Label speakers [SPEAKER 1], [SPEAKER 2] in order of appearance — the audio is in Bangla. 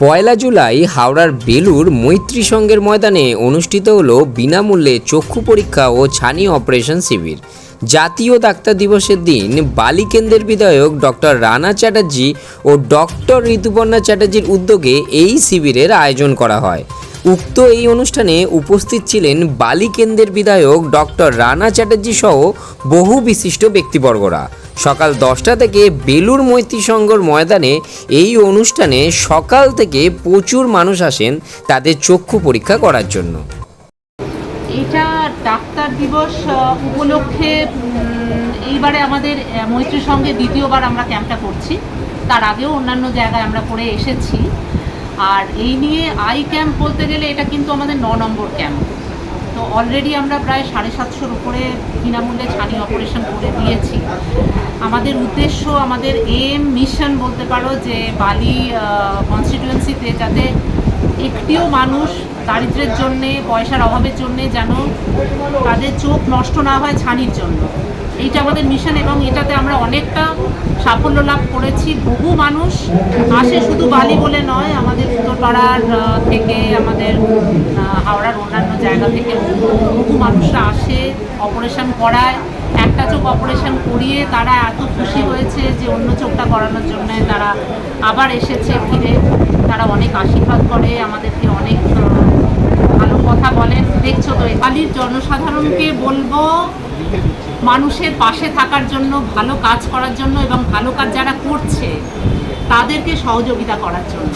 [SPEAKER 1] পয়লা জুলাই হাওড়ার বেলুর মৈত্রী সংঘের ময়দানে অনুষ্ঠিত হলো বিনামূল্যে চক্ষু পরীক্ষা ও ছানি অপারেশন শিবির। জাতীয় ডাক্তার দিবসের দিন বালিকেন্দ্রের বিধায়ক ডক্টর রানা চ্যাটার্জি ও ডক্টর ঋতুপর্ণা চ্যাটার্জির উদ্যোগে এই শিবিরের আয়োজন করা হয়। উক্ত এই অনুষ্ঠানে উপস্থিত ছিলেন বালিকেন্দ্রের বিধায়ক ডক্টর রানা চ্যাটার্জি সহ বহু বিশিষ্ট ব্যক্তিবর্গরা। সকাল দশটা থেকে বেলুর মৈত্রী সংঘর ময়দানে এই অনুষ্ঠানে সকাল থেকে প্রচুর মানুষ আসেন তাদের চক্ষু পরীক্ষা করার জন্য।
[SPEAKER 2] এটা ডাক্তার দিবস উপলক্ষে এইবারে আমাদের মৈত্রী সঙ্গে দ্বিতীয়বার আমরা ক্যাম্পটা করছি। তার আগেও অন্যান্য জায়গায় আমরা করে এসেছি। আর এই নিয়ে আই ক্যাম্প বলতে গেলে এটা কিন্তু আমাদের ন নম্বর ক্যাম্প। তো অলরেডি আমরা প্রায় সাড়ে সাতশোর উপরে বিনামূল্যে ছানি অপারেশন করে দিয়েছি। আমাদের উদ্দেশ্য, আমাদের এম মিশন বলতে পারো যে বালি কনস্টিটিউয়েন্সিতে যাতে একটিও মানুষ দারিদ্রের জন্যে, পয়সার অভাবের জন্যে যেন তাদের চোখ নষ্ট না হয় ছানির জন্য। এইটা আমাদের মিশন এবং এটাতে আমরা অনেকটা সাফল্য লাভ করেছি। বহু মানুষ আসে শুধু বালি বলে নয়, আমাদের উত্তরপাড়ার থেকে আমাদের হাওড়ার অন্যান্য জায়গা থেকে বহু মানুষরা আসে অপারেশন করায়। একটা চোখ অপারেশন করিয়ে তারা এত খুশি হয়েছে যে অন্য চোখটা করানোর জন্য তারা আবার এসেছে ফিরে। তারা অনেক আশীর্বাদ করে, আমাদেরকে অনেক ভালো কথা বলেন দেখছ তো একালির জনসাধারণকে বলব, মানুষের পাশে থাকার জন্য, ভালো কাজ করার জন্য এবং ভালো কাজ যারা করছে, তাদেরকে সহযোগিতা করার জন্য।